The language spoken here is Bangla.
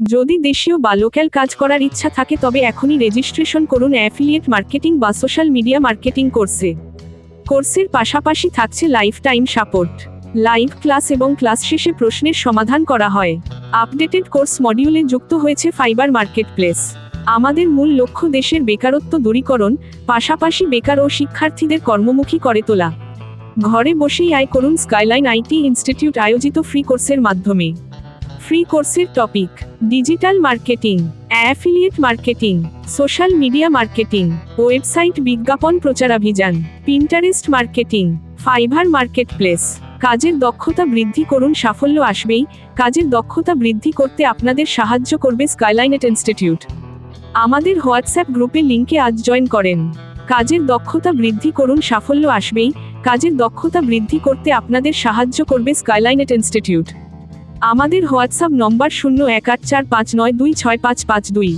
যদি দেশীয় বা লোকাল কাজ করার ইচ্ছা থাকে তবে এখনই রেজিস্ট্রেশন করুন অ্যাফিলিয়েট মার্কেটিং বা সোশ্যাল মিডিয়া মার্কেটিং কোর্সে। কোর্সের পাশাপাশি থাকছে life time support. Live class এবং ক্লাস শেষে প্রশ্নের সমাধান করা হয়। আপডেটেড কোর্স মডিউলে যুক্ত হয়েছে ফাইবার মার্কেটপ্লেস। আমাদের মূল লক্ষ্য দেশের বেকারত্ব দূরীকরণ, পাশাপাশি বেকার ও শিক্ষার্থীদের কর্মমুখী করে তোলা। ঘরে বসেই আয় করুন স্কাইলাইন আইটি ইনস্টিটিউট আয়োজিত ফ্রি কোর্সের মাধ্যমে। ফ্রি কোর্সের topic digital marketing affiliate marketing social media marketing website বিজ্ঞাপন প্রচারাভিযান Pinterest marketing Fiverr market place কাজের দক্ষতা বৃদ্ধি করুন, সাফল্য আসবেই। কাজের দক্ষতা বৃদ্ধি করতে আপনাদের সাহায্য করবে স্কাইলাইনেট ইনস্টিটিউট আমাদের হোয়াটসঅ্যাপ গ্রুপে লিংকে আজ জয়েন করেন। কাজের দক্ষতা বৃদ্ধি করুন, সাফল্য আসবেই। কাজের দক্ষতা বৃদ্ধি করতে আপনাদের সাহায্য করবে স্কাইলাইনেট ইনস্টিটিউট আমাদের হোয়াটসঅ্যাপ নম্বর শূন্য এক আট চার পাঁচ নয় দুই ছয় পাঁচ পাঁচ দুই।